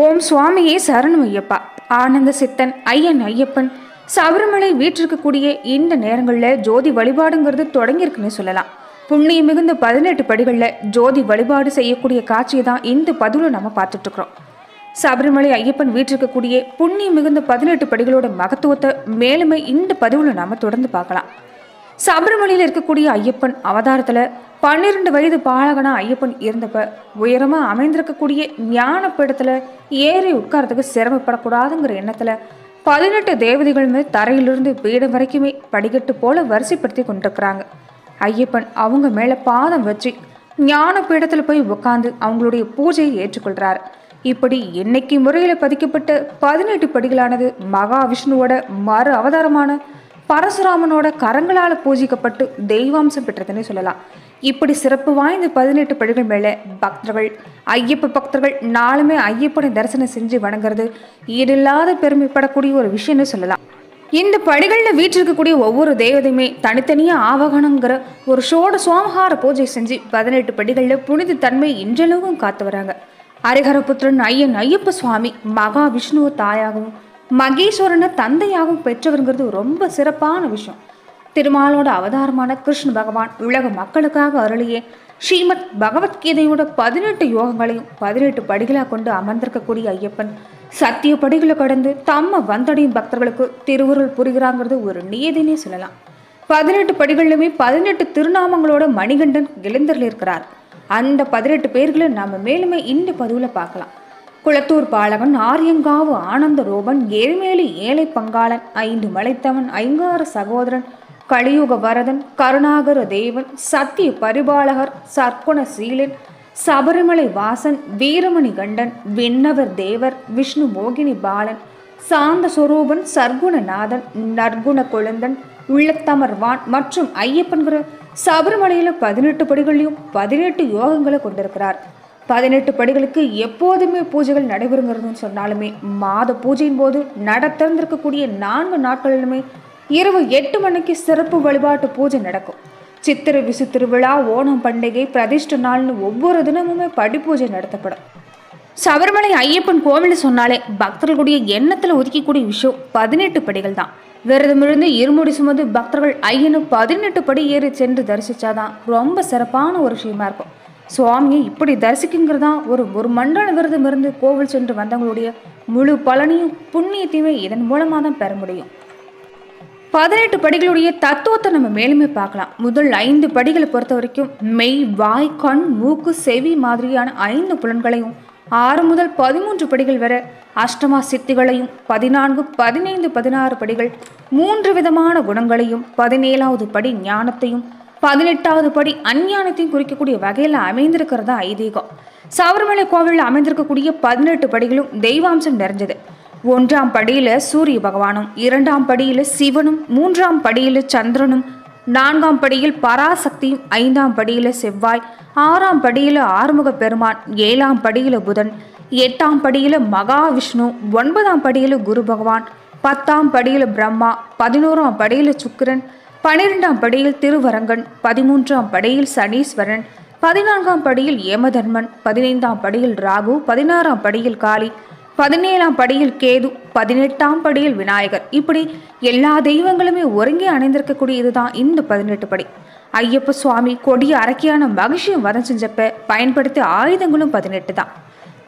ஓம் சுவாமியே சரணம் ஐயப்பா. ஆனந்த சித்தன் ஐயன் ஐயப்பன் சபரிமலை வீற்றிருக்கக்கூடிய இந்த நேரங்களில் ஜோதி வழிபாடுங்கிறது தொடங்கியிருக்குன்னு சொல்லலாம். புண்ணியம் மிகுந்த பதினெட்டு படிகளில் ஜோதி வழிபாடு செய்யக்கூடிய காட்சியை தான் இந்த பதிவில் நம்ம பார்த்துட்டு இருக்கிறோம். சபரிமலை ஐயப்பன் வீற்றிருக்கக்கூடிய புண்ணியம் மிகுந்த பதினெட்டு படிகளோட மகத்துவத்தை மேலுமே இந்த பதிவில் நாம் தொடர்ந்து பார்க்கலாம். சபரிமலையில் இருக்கக்கூடிய ஐயப்பன் அவதாரத்தில் பன்னிரெண்டு வயது பாலகனா ஐயப்பன் இருந்தப்ப உயரமாக அமைந்திருக்கக்கூடிய ஞான பீடத்தில் ஏறி உட்காரத்துக்கு சிரமப்படக்கூடாதுங்கிற எண்ணத்தில் பதினெட்டு தேவதைகளுமே தரையிலிருந்து பீடம் வரைக்குமே படிக்கட்டு போல வரிசைப்படுத்தி கொண்டிருக்கிறாங்க. ஐயப்பன் அவங்க மேலே பாதம் வச்சு ஞான பீடத்தில் போய் உட்காந்து அவங்களுடைய பூஜையை ஏற்றுக்கொள்கிறார் இப்படி என்னைக்கு முறையில் பதிக்கப்பட்ட பதினெட்டு படிகளானது மகாவிஷ்ணுவோட மறு அவதாரமான பரசுராமனோட கரங்களால் பூஜிக்கப்பட்டு தெய்வாம்சம் பெற்றதுன்னு சொல்லலாம். இப்படி சிறப்பு வாய்ந்த பதினெட்டு படிகள் மேலே பக்தர்கள் ஐயப்ப பக்தர்கள் நாளுமே ஐயப்பனை தரிசனம் செஞ்சு வணங்குறது ஈடில்லாத பெருமைப்படக்கூடிய ஒரு விஷயம்னு சொல்லலாம். இந்த படிகளில் வீற்றிருக்கக்கூடிய ஒவ்வொரு தெய்வதையுமே தனித்தனியாக ஆவகனங்கிற ஒரு சோட சோமஹார பூஜை செஞ்சு பதினெட்டு படிகளில் புனித தன்மை இன்றளவும் காத்து வராங்க. ஹரிஹரபுத்திரன் ஐயன் ஐயப்ப சுவாமி மகாவிஷ்ணுவ தாயாகவும் மகேஸ்வரனை தந்தையாகவும் பெற்றவருங்கிறது ரொம்ப சிறப்பான விஷயம். திருமாலோட அவதாரமான கிருஷ்ண பகவான் உலக மக்களுக்காக அருளிய ஸ்ரீமத் பகவத்கீதையோட பதினெட்டு யோகங்களையும் பதினெட்டு படிகளாக கொண்டு அமர்ந்திருக்கக்கூடிய ஐயப்பன் சத்திய படிகளை கடந்து தம்ம வந்தடையும் பக்தர்களுக்கு திருவுருள் புரிகிறாங்கிறது ஒரு நியதினே சொல்லலாம். பதினெட்டு படிகளிலுமே பதினெட்டு திருநாமங்களோட மணிகண்டன் எழுந்தரில் இருக்கிறார் அந்த பதினெட்டு பேர்களை நாம் மேலுமே இந்த பதிவில் பார்க்கலாம். குளத்தூர் பாலகன் ஆரியங்காவு ஆனந்த எரிமேலி ஏழ்மேலி ஏழை பங்காளன் ஐந்து மலைத்தவன் ஐங்கார சகோதரன் கலியுக வரதன் கருணாகர தேவன் சத்திய பரிபாலகர் சர்க்குண சீலன் சபரிமலை வாசன் வீரமணி கண்டன் விண்ணவர் தேவர் விஷ்ணு மோகினி பாலன் சாந்த சுரூபன் சர்க்குணநாதன் நற்குண குழந்தன் உள்ளத்தமர்வான் மற்றும் ஐயப்பன்கிற சபரிமலையில் பதினெட்டு படிகளையும் பதினெட்டு யோகங்களை கொண்டிருக்கிறார். பதினெட்டு படிகளுக்கு எப்போதுமே பூஜைகள் நடைபெறுங்கிறதுன்னு சொன்னாலுமே மாத பூஜையின் போது நட திறந்திருக்கக்கூடிய நான்கு நாட்களிலுமே இரவு எட்டு மணிக்கு சிறப்பு வழிபாட்டு பூஜை நடக்கும். சித்திரை விசு திருவிழா ஓணம் பண்டிகை பிரதிஷ்ட நாள்னு ஒவ்வொரு தினமுமே படி பூஜை நடத்தப்படும். சபரிமலை ஐயப்பன் கோவில் சொன்னாலே பக்தர்களுடைய எண்ணத்தில் ஒதுக்கக்கூடிய விஷயம் பதினெட்டு படிகள் தான் விரதமிருந்து இருமுடி சுமந்து பக்தர்கள் ஐயனு பதினெட்டு படி ஏறி சென்று தரிசித்தாதான் ரொம்ப சிறப்பான ஒரு விஷயமா இருக்கும். சுவாமியை இப்படி தரிசிக்குங்கிறது தான் ஒரு ஒரு மண்டல விரதம் இருந்து கோவில் சென்று வந்தவங்களுடைய முழு பலனையும் புண்ணியத்தையுமே இதன் மூலமாக தான் பெற முடியும். பதினெட்டு படிகளுடைய தத்துவத்தை நம்ம மேலுமே பார்க்கலாம். முதல் ஐந்து படிகளை பொறுத்த வரைக்கும் மெய் வாய் கண் மூக்கு செவி மாதிரியான ஐந்து புலன்களையும் ஆறு முதல் பதிமூன்று படிகள் வரை அஷ்டமா சித்திகளையும் பதினான்கு பதினைந்து பதினாறு படிகள் மூன்று விதமான குணங்களையும் பதினேழாவது படி ஞானத்தையும் பதினெட்டாவது படி அஞ்ஞானத்தையும் குறிக்கக்கூடிய வகையில் அமைந்திருக்கிறதா ஐதீகம். சபரிமலை கோவிலில் அமைந்திருக்கக்கூடிய பதினெட்டு படிகளும் தெய்வாம்சம் நிறைஞ்சது. ஒன்றாம் படியில சூரிய பகவானும் இரண்டாம் படியில சிவனும் மூன்றாம் படியில சந்திரனும் நான்காம் படியில் பராசக்தியும் ஐந்தாம் படியில் செவ்வாய் ஆறாம் படியில் ஆறுமுக பெருமான் ஏழாம் படியில் புதன் எட்டாம் படியில் மகாவிஷ்ணு ஒன்பதாம் படியில் குரு பகவான் பத்தாம் படியில் பிரம்மா பதினோராம் படியில் சுக்கிரன் பனிரெண்டாம் படியில் திருவரங்கன் பதிமூன்றாம் படியில் சனீஸ்வரன் பதினான்காம் படியில் யமதர்மன் பதினைந்தாம் படியில் ராகு பதினாறாம் படியில் காளி பதினேழாம் படியில் கேது பதினெட்டாம் படியில் விநாயகர். இப்படி எல்லா தெய்வங்களுமே ஒருங்கே அணைந்திருக்கக்கூடிய இதுதான் இந்த பதினெட்டு படி. ஐயப்ப சுவாமி கொடிய அரக்கியான மகிழ்ச்சியும் வதம் செஞ்சப்ப பயன்படுத்திய ஆயுதங்களும் பதினெட்டு தான்.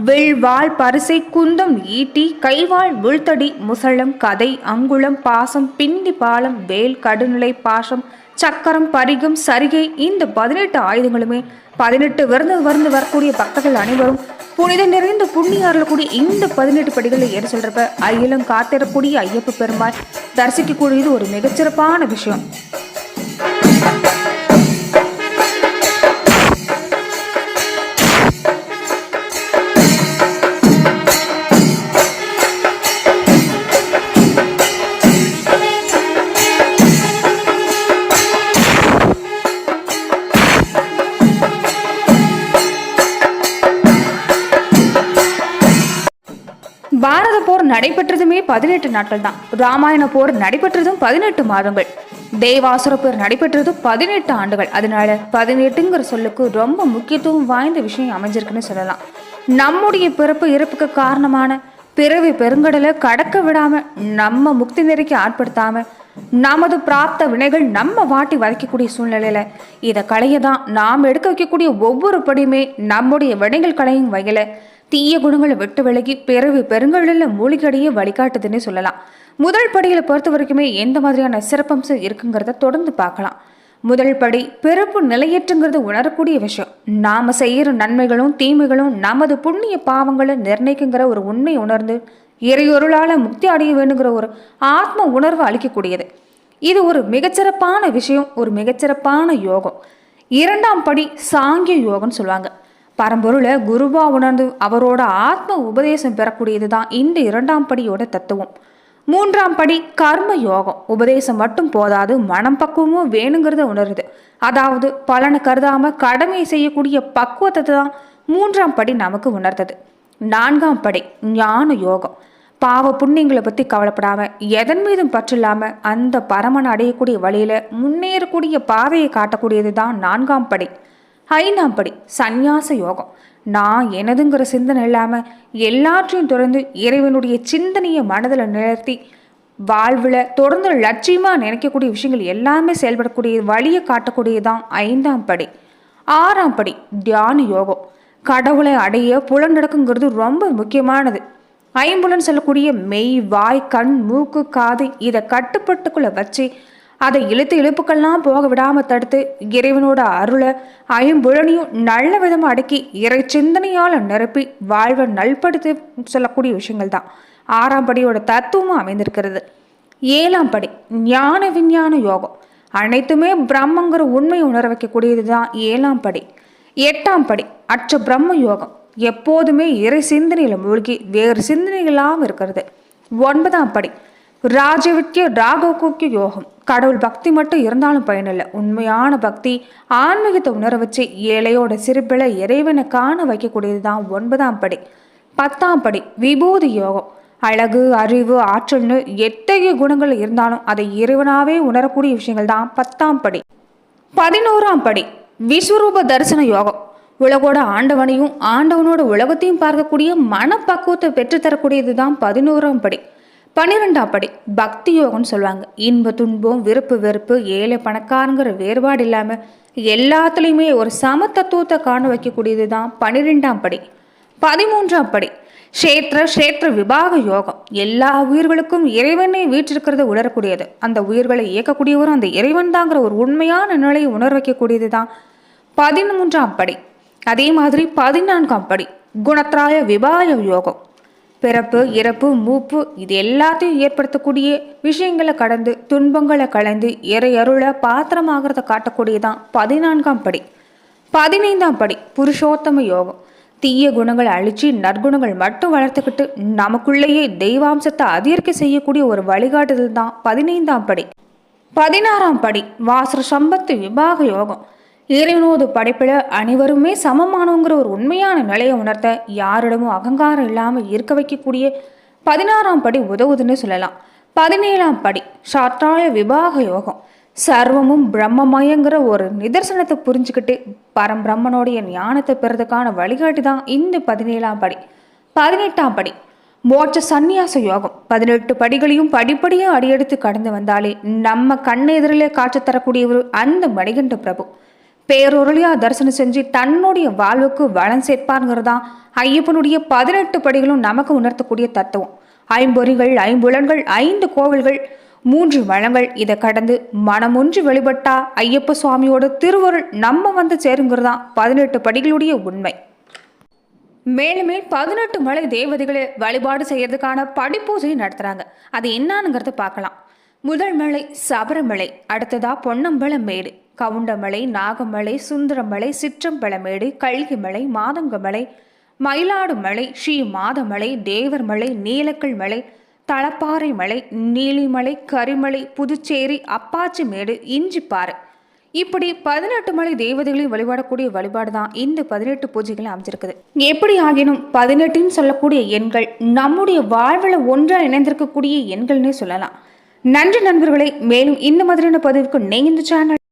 வில் வாள் பரிசை குந்தம் ஈட்டி கைவாள் விழுத்தடி முசளம் கதை அங்குளம் பாசம் பிண்டி பாலம் வேல் கடுநிலை பாசம் சக்கரம் பரிகம் சரிகை இந்த பதினெட்டு ஆயுதங்களுமே பதினெட்டு விருந்து வருந்து வரக்கூடிய பக்தர்கள் அனைவரும் புனித நிறைந்த புண்ணியாரில் கூடிய இந்த பதினெட்டு படிகளை ஏற சொல்றப்ப அயலும் காத்திரக்கூடிய ஐயப்ப பெருமாள் தரிசிக்கக்கூடியது ஒரு மிகச்சிறப்பான விஷயம். நடைபெற்றதுமே பதினெட்டு நாட்கள் தான் ராமாயண போர் நடைபெற்றதும் பதினெட்டு மாதங்கள். தேவாசுர போர் நடைபெற்றது பதினெட்டு ஆண்டுகள். அதனால பதினெட்டுங்கிற சொல்லுக்கு ரொம்ப முக்கியத்துவம் வாய்ந்த விஷயம் அமைஞ்சிருக்குன்னு சொல்லலாம். நம்முடைய பிறப்பு இறப்புக்கு காரணமான பிறவி பெருங்கடலை கடக்க விடாம நம்ம முக்தி நெறிக்கு ஆட்படுத்தாம நமது பிராப்த வினைகள் நம்ம வாட்டி வதைக்கக்கூடிய சூழ்நிலையில இதை களைய தான் நாம் எடுக்க வைக்கக்கூடிய ஒவ்வொரு படியுமே நம்முடைய வினைகள் களையும் வகையில தீய குணங்களை விட்டு விலகி பிறவி பெருங்கடலில் மூலிகடையே வழிகாட்டுதுன்னு சொல்லலாம். முதல் படியில் பொறுத்த வரைக்குமே எந்த மாதிரியான சிறப்பம்சம் இருக்குங்கிறத தொடர்ந்து பார்க்கலாம். முதல் படி பிறப்பு நிலையற்றுங்கிறது உணரக்கூடிய விஷயம். நாம செய்யற நன்மைகளும் தீமைகளும் நமது புண்ணிய பாவங்களை நிர்ணயிக்குங்கிற ஒரு உண்மை உணர்ந்து இறையொருளால முக்தி அடைய வேணுங்கிற ஒரு ஆத்ம உணர்வு அளிக்கக்கூடியது. இது ஒரு மிகச்சிறப்பான விஷயம் ஒரு மிகச்சிறப்பான யோகம். இரண்டாம் படி சாங்கிய யோகம்னு சொல்லுவாங்க. பரம்பொருளை குருவா உணர்ந்து அவரோட ஆத்ம உபதேசம் பெறக்கூடியது தான் இந்த இரண்டாம் படியோட தத்துவம். மூன்றாம் படி கர்ம யோகம். உபதேசம் மட்டும் போதாது மனம் பக்குவமும் வேணுங்கிறத உணருது. அதாவது பலனை கருதாம கடமை செய்யக்கூடிய பக்குவத்தை தான் மூன்றாம் படி நமக்கு உணர்த்தது நான்காம் படி ஞான யோகம். பாவ புண்ணியங்களை பற்றி கவலைப்படாம எதன் மீதும் பற்றில்லாம அந்த பரமனை அடையக்கூடிய வழியில முன்னேறக்கூடிய பாதையை காட்டக்கூடியது தான் நான்காம் படி. ஐந்தாம் படி சந்நியாச யோகம். நான் எனதுங்கிற சிந்தனை இல்லாமல் எல்லாற்றையும் தொடர்ந்து இறைவனுடைய சிந்தனையை மனதில் நிறுத்தி வாழ்வில் தொடர்ந்து லட்சியமாக நினைக்கக்கூடிய விஷயங்கள் எல்லாமே செயல்படக்கூடிய வழியை காட்டக்கூடியதான் ஐந்தாம் படி ஆறாம் படி தியான யோகம். கடவுளை அடைய புலநடக்குங்கிறது ரொம்ப முக்கியமானது. ஐம்புலன் சொல்லக்கூடிய மெய் வாய் கண் மூக்கு காது இதை கட்டுப்பட்டுக்குள்ளே வச்சு அதை இழுத்து இழுப்புக்கெல்லாம் போக விடாம தடுத்து இறைவனோட அருளை ஐம்புழனியும் நல்ல விதமாக அடக்கி இறை சிந்தனையால் நிரப்பி வாழ்வை நல்படுத்து சொல்லக்கூடிய விஷயங்கள் தான். ஆறாம் படியோட தத்துவமும் அமைந்திருக்கிறது. ஏழாம் படி ஞான விஞ்ஞான யோகம். அனைத்துமே பிரம்மங்கிற உண்மை உணர வைக்கக்கூடியது தான் ஏழாம் படி. எட்டாம் படி அற்ற பிரம்ம யோகம். எப்போதுமே இறை சிந்தனையில் மூழ்கி வேறு சிந்தனைகளாக இருக்கிறது. ஒன்பதாம் படி ராஜவித்ய ராகவுக்கு யோகம். கடவுள் பக்தி மட்டும் இருந்தாலும் பயனில்லை. உண்மையான பக்தி ஆன்மீகத்தை உணர வச்சு ஏழையோட சிரிப்பில் இறைவனை காண வைக்கக்கூடியது தான் ஒன்பதாம் படி. பத்தாம் படி விபூதி யோகம். அழகு அறிவு ஆற்றல்னு எத்தகைய குணங்கள் இருந்தாலும் அதை இறைவனாவே உணரக்கூடிய விஷயங்கள் தான் பத்தாம் படி. பதினோராம் படி விஸ்வரூப தரிசன யோகம். உலகோட ஆண்டவனையும் ஆண்டவனோட உலகத்தையும் பார்க்கக்கூடிய மனப்பக்குவத்தை பெற்றுத்தரக்கூடியது தான் பதினோராம் படி. பன்னிரெண்டாம் படி பக்தி யோகம்னு சொல்லுவாங்க. இன்ப துன்பம் விருப்பு வெறுப்பு ஏழை பணக்காரங்கிற வேறுபாடு இல்லாமல் எல்லாத்துலேயுமே ஒரு சமத்தத்துவத்தை காண வைக்கக்கூடியது தான் பன்னிரெண்டாம் படி. பதிமூன்றாம் படி க்ஷேத்திர க்ஷேத்திர விபாக யோகம். எல்லா உயிர்களுக்கும் இறைவனை வீற்றிருக்கிறத உணரக்கூடியது. அந்த உயிர்களை இயக்கக்கூடியவரும் அந்த இறைவன் தாங்கிற ஒரு உண்மையான நிலையை உணர வைக்கக்கூடியது தான் பதிமூன்றாம் படி. அதே மாதிரி பதினான்காம் படி குணத்ராய விபாய யோகம். பிறப்பு இறப்பு மூப்பு இது எல்லாத்தையும் ஏற்படுத்தக்கூடிய விஷயங்களை கடந்து துன்பங்களை கலந்து இறை அருளை பாத்திரமாகிறத காட்டக்கூடியதான் பதினான்காம் படி. பதினைந்தாம் படி புருஷோத்தம யோகம். தீய குணங்களை அழிச்சு நற்குணங்கள் மட்டும் வளர்த்துக்கிட்டு நமக்குள்ளேயே தெய்வாம்சத்தை அதிகரிக்க செய்யக்கூடிய ஒரு வழிகாட்டுதல் தான் பதினைந்தாம் படி. பதினாறாம் படி வாசர சம்பத்து விபாக யோகம். இறைவனோது படைப்பில் அனைவருமே சமமானவங்கிற ஒரு உண்மையான நிலையை உணர்த்த யாரிடமும் அகங்காரம் இல்லாமல் இருக்க வைக்கக்கூடிய பதினாறாம் படி உதவுதுன்னு சொல்லலாம். பதினேழாம் படி சாற்றாய விபாக யோகம். சர்வமும் பிரம்மமயங்கிற ஒரு நிதர்சனத்தை புரிஞ்சுக்கிட்டு பரம்பிரம்மனுடைய ஞானத்தை பெறதுக்கான வழிகாட்டி தான் இந்த பதினேழாம் படி. பதினெட்டாம் படி மோட்ச சந்நியாச யோகம். பதினெட்டு படிகளையும் படிப்படியாக அடியெடுத்து கடந்து வந்தாலே நம்ம கண்ணெதிரிலே காட்சி தரக்கூடியவர் அந்த மணிகண்ட பிரபு. பேரொருளியாக தரிசனம் செஞ்சு தன்னுடைய வாழ்வுக்கு வளம் சேர்ப்பாருங்கிறதா ஐயப்பனுடைய பதினெட்டு படிகளும் நமக்கு உணர்த்தக்கூடிய தத்துவம். ஐம்பொறிகள் ஐம்புலன்கள் ஐந்து கோவில்கள் மூன்று வளங்கள். இதை கடந்து மனமொன்று வெளிப்பட்டா ஐயப்ப சுவாமியோட திருவருள் நம்ம வந்து சேருங்கிறதா பதினெட்டு படிகளுடைய உண்மை. மேலுமே பதினெட்டு மலை தேவதைகளை வழிபாடு செய்யறதுக்கான படிப்பூஜையும் நடத்துறாங்க. அது என்னானுங்கிறத பார்க்கலாம். முதல் மலை சபரமலை அடுத்ததா பொன்னம்பல மேடு. கவுண்டமலை நாகமலை சுந்தரமலை சிற்றம்பலமேடு கல்கிமலை மாதங்கமலை மயிலாடுமலை ஸ்ரீ மாதமலை தேவர்மலை நீலக்கல் மலை தளப்பாறை மலை நீலிமலை கரிமலை புதுச்சேரி அப்பாச்சி மேடு இஞ்சிப்பாறை. இப்படி பதினெட்டு மலை தேவதைகளையும் வழிபாடக்கூடிய வழிபாடு தான் இந்த பதினெட்டு பூஜைகளை அமைஞ்சிருக்குது. எப்படி ஆகினும் பதினெட்டுன்னு சொல்லக்கூடிய எண்கள் நம்முடைய வாழ்வில் ஒன்றாக இணைந்திருக்கக்கூடிய எண்கள்னே சொல்லலாம். நன்றி நண்பர்களே மேலும் இந்த மாதிரியான பதிவுக்கு நீங்கள் இந்த சேனல்